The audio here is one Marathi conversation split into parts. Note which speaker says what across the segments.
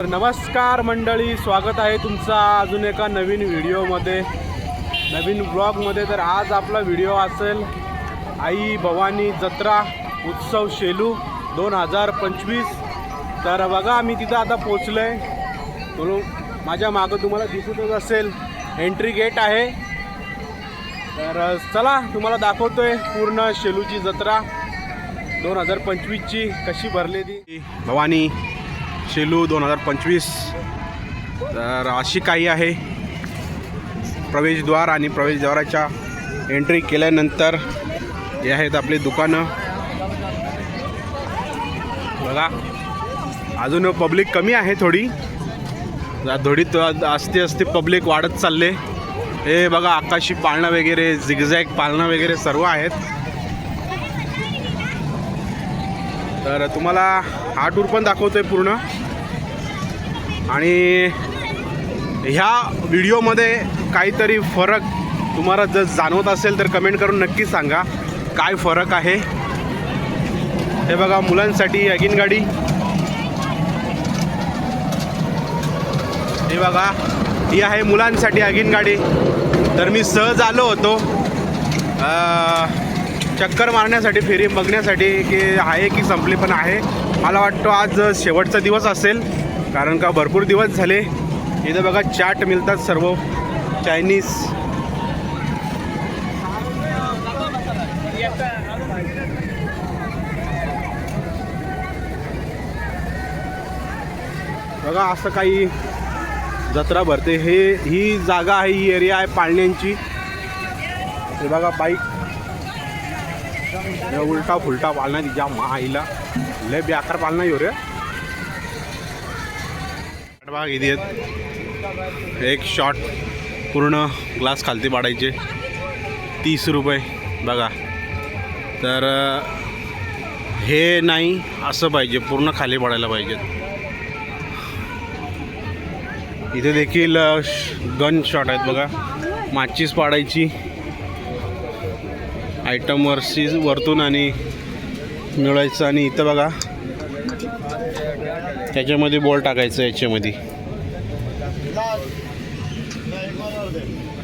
Speaker 1: तर नमस्कार मंडळी स्वागत आहे तुमचा अजून एका नवीन व्हिडिओमध्ये. नवीन ब्लॉगमध्ये तर आज आपला व्हिडिओ असेल आई भवानी जत्रा उत्सव शेलू दोन हजार पंचवीस. तर बघा मी तिथं आता पोचलो आहे म्हणून माझ्या मागं तुम्हाला दिसतच असेल एंट्री गेट आहे. तर चला तुम्हाला दाखवतो आहे पूर्ण शेलूची जत्रा दोन हजार पंचवीसची कशी भरलेली. भवानी शेलू दोन हजार पंचवीस. तर अशी काही आहे. प्रवेशद्वार आणि प्रवेशद्वाराच्या एंट्री केल्यानंतर हे आहेत आपली दुकानं. बघा अजून पब्लिक कमी आहे थोडी. थोडी त- असते असते पब्लिक वाढत चालले. हे बघा आकाशी पाळणं वगैरे झिगझॅग पाळणं वगैरे सर्व आहेत. तर तुम्हाला हा टूर पण दाखवतोय पूर्ण. आणि ह्या व्हिडिओमध्ये काहीतरी फरक तुम्हाला जर जाणवत असेल तर कमेंट करून नक्की सांगा. काय फरक आहे? हे बघा मुलांसाठी अगिन गाडी. हे बघा ही आहे मुलांसाठी अगिन गाडी. तर मी सहज आलो होतो. चक्कर मारण्यासाठी फेरी बघण्यासाठी की आहे की संपली पण आहे. मला वाटतं आज शेवटचा दिवस असेल. कारण का भरपूर दिवस झाले. इथं बघा चाट मिळतात सर्व. चायनीज बघा असं काही जत्रा भरते. हे ही जागा आहे ही एरिया आहे पाळण्यांची. हे बघा बाईक उलटा फुलटा पाळणा तिच्या आईला लय बेकार पाळणा येऊ हो रे. बघा इथे आहेत एक शॉट पूर्ण ग्लास खालती पाडायचे. तीस रुपये. बघा. तर हे नाही असं पाहिजे. पूर्ण खाली पाडायला पाहिजेत इथे देखील गन शॉट आहेत बघा. माचीस पाडायची. आयटम वरची वरतून आणि मिळायचं आणि इथं बघा. त्याच्यामध्ये बॉल टाकायचं याच्यामध्ये.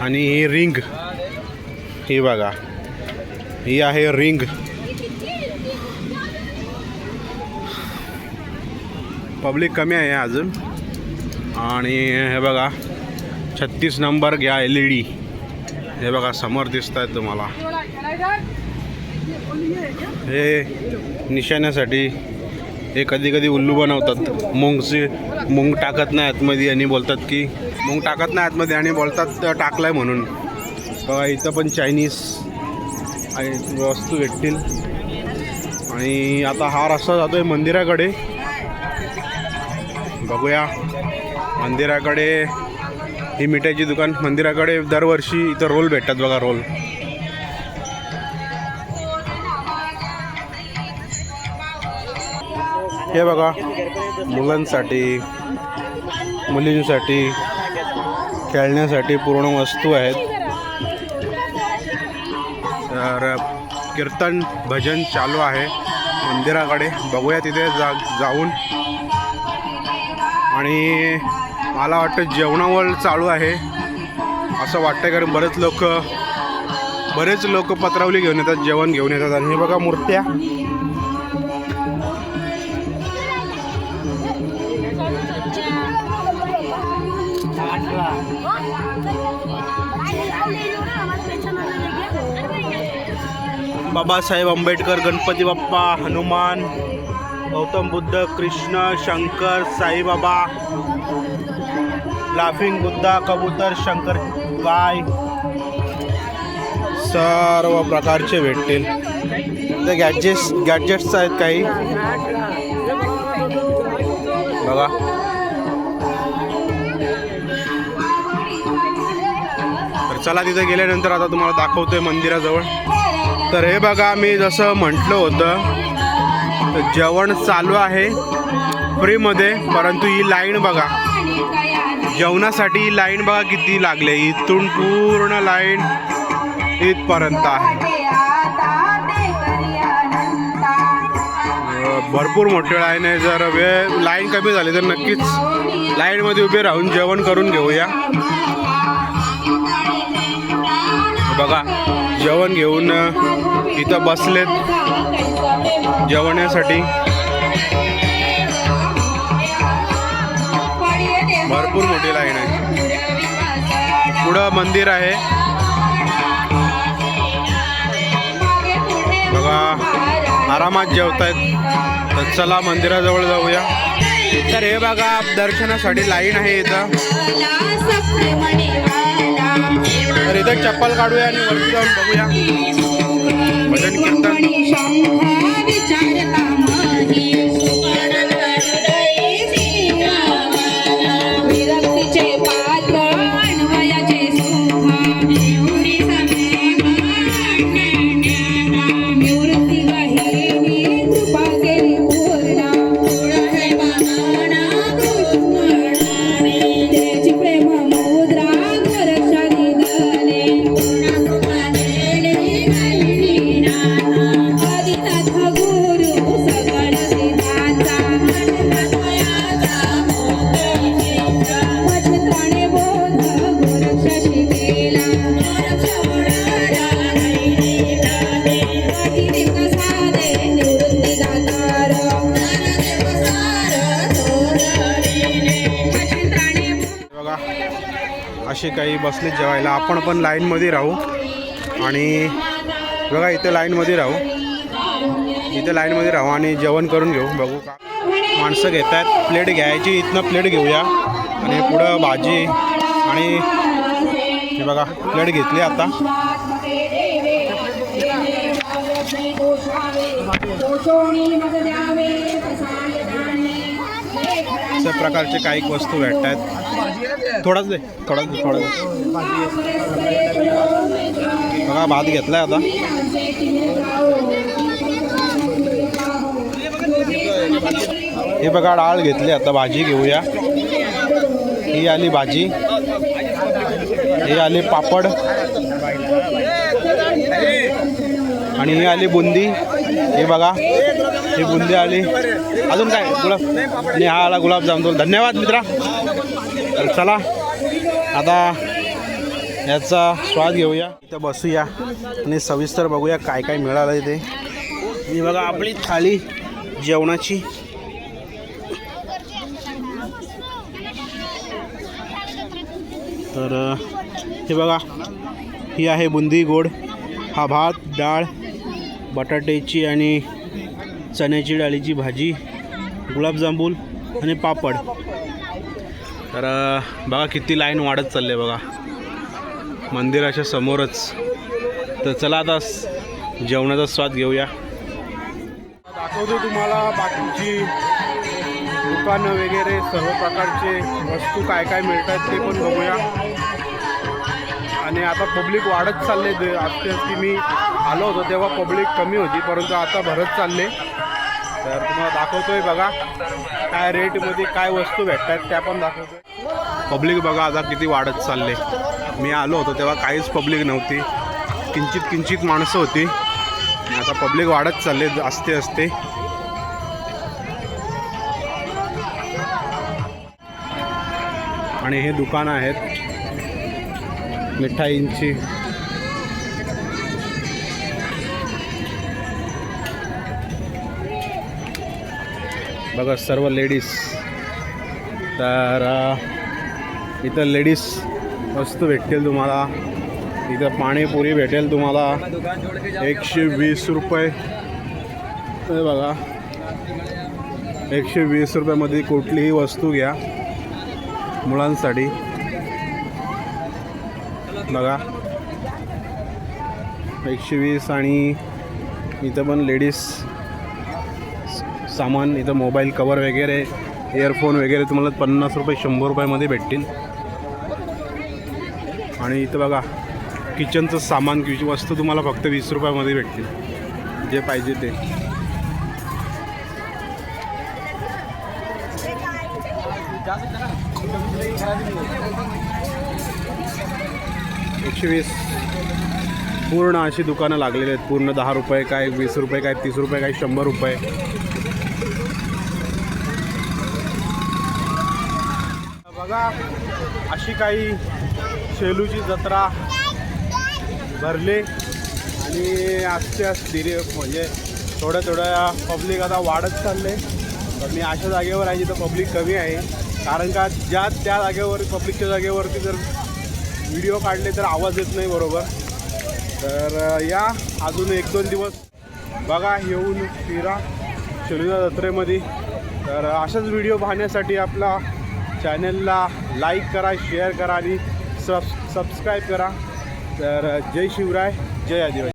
Speaker 1: आणि ही रिंग ही बघा. ही आहे रिंग पब्लिक कमी आहे अजून. आणि हे बघा. छत्तीस नंबर घ्या एल ई डी हे बघा समोर दिसत आहेत तुम्हाला. हे निशाण्यासाठी हे कधी कधी उल्लू बनवतात. मुंगचे मुंग टाकत नाही आतमध्ये आणि बोलतात की मुंग टाकत नाही आतमध्ये आणि बोलतात टाकलाय म्हणून. इथं पण चायनीज वस्तू भेटतील. आणि आता हा रस्ता जातोय मंदिराकडे. बघूया. मंदिराकडे ही मिठाईची दुकान. मंदिराकडे दरवर्षी इथं रोल भेटतात बघा रोल. हे बघा मुलांसाठी मुलींसाठी खेळण्यासाठी पूर्ण वस्तू आहेत. तर कीर्तन भजन चालू आहे. मंदिराकडे बघूया तिथे जा जाऊन. आणि मला वाटतं जेवणावर चालू आहे. असं वाटतं कारण बरेच लोक बरेच लोक पत्रावली घेऊन येतात जेवण घेऊन येतात. आणि हे बघा मूर्त्या. बाबासाहेब आंबेडकर गणपती बाप्पा हनुमान गौतम बुद्ध कृष्ण शंकर साईबाबा लाफिंग बुद्धा कबूतर शंकर गाय सर्व प्रकारचे भेटतील. ते गॅजेट्स गॅजेट्स आहेत काही. बघा. तर चला तिथे गेल्यानंतर आता तुम्हाला दाखवतोय मंदिराजवळ. तर हे बघा मी जसं म्हटलं होतं जेवण चालू आहे फ्रीमध्ये परंतु ही लाईन बघा. जेवणासाठी ही लाईन बघा किती लागले. इथून पूर्ण लाईन इथपर्यंत आहे. भरपूर मोठी लाईन आहे. जर वेळ लाईन कमी झाली तर नक्कीच लाईनमध्ये उभे राहून जेवण करून घेऊया. बघा जेवण घेऊन इथं बसलेत जेवण्यासाठी. भरपूर मोठी लाईन आहे. पुढं मंदिर आहे. बघा आरामात जेवतायत. तर चला मंदिराजवळ जाऊया. तर हे बघा दर्शनासाठी लाईन आहे इथं. तर इथं चप्पल काढूया आणि वरती जाऊन बघूया. भजन कीर्तन.
Speaker 2: पुढे
Speaker 1: काही बसले जेवायला आपण पण लाईनमध्ये राहू आणि बघा इथे लाईनमध्ये राहू इथे लाईनमध्ये राहू आणि जेवण करून घेऊ बघू का माणसं घेत आहेत प्लेट घ्यायची इथनं प्लेट घेऊया आणि पुढं भाजी आणि हे बघा प्लेट घेतली आता अशा प्रकारचे काही वस्तू भेटत आहेत थोडाच दे थोडाच दे थोडा दे. बघा भात घेतलाय आता. हे बघा डाळ घेतली आता भाजी घेऊया. ही आली भाजी. ही आली पापड. आणि ही आली बुंदी. हे बघा ही बुंदी आली. अजून काय? गुलाब? आणि हा आला गुलाबजाम धन्यवाद मित्रा. तर चला आता याचा स्वाद घेऊया. इथं बसूया आणि सविस्तर बघूया काय काय मिळालं इथे. ही बघा आपली थाळी जेवणाची. तर हे बघा ही आहे बुंदी गोड. हा भात डाळ बटाट्याची आणि चण्याची डाळीची भाजी गुलाबजांबूल आणि पापड. तर बघा किती लाईन वाढत चालली आहे बघा. मंदिराच्या समोरच. तर चला आता जेवणाचा स्वाद घेऊया. दाखवतो तुम्हाला बाकीची दुकानं वगैरे सर्व प्रकारचे वस्तू काय काय मिळतात ते पण बघूया. आणि आता पब्लिक वाढत चालले दे- असते की मी आलो होतो तेव्हा पब्लिक कमी होती परंतु आता भरत चालले. तर तुम्हाला दाखवतोय बघा काय रेटमध्ये काय वस्तू भेटतात त्या पण दाखवतोय. पब्लिक बघा आता किती वाढत चालले. मी आलो होतो तेव्हा काहीच पब्लिक नव्हती. किंचित किंचित माणसं होती. आता पब्लिक वाढत चालले असते असते. आणि हे दुकानं आहेत. मिठाईंची. बघा सर्व लेडीज तर. इथं लेडीज वस्तू भेटतील तुम्हाला. इथं पाणीपुरी भेटेल तुम्हाला. एकशे वीस रुपये. हे बघा. एकशे वीस रुपयामध्ये कुठलीही वस्तू घ्या. मुलांसाठी. बघा. एकशे वीस आणि इथं पण लेडीज सामान इथं मोबाईल कवर वगैरे इयरफोन वगैरे तुम्हाला पन्नास रुपये शंभर रुपयामध्ये भेटतील. आणि इथं बघा किचनचं सामान किची वस्तू तुम्हाला फक्त वीस रुपयामध्ये भेटतील. जे पाहिजे ते. एकशे वीस. पूर्ण अशी दुकानं लागलेली आहेत. पूर्ण दहा रुपये काय वीस रुपये काय तीस रुपये काय शंभर रुपये. बघा अशी काही शेलूची जत्रा भरले. आणि आजच्या स्थिरी म्हणजे थोड्या थोड्या पब्लिक आता वाढत चालले. तर मी अशा जागेवर आहे जिथं पब्लिक कमी आहे. कारण का ज्या त्या जागेवर पब्लिकच्या जागेवरती जर व्हिडिओ काढले तर आवाज येत नाही बरोबर. तर या अजून एक दोन दिवस बघा येऊन फिरा शेलूच्या जत्रेमध्ये. तर अशाच व्हिडिओ पाहण्यासाठी आपला चॅनलला लाईक करा शेअर करा आणि सब सबस्क्राईब करा. तर जय शिवराय जय आदिवासी.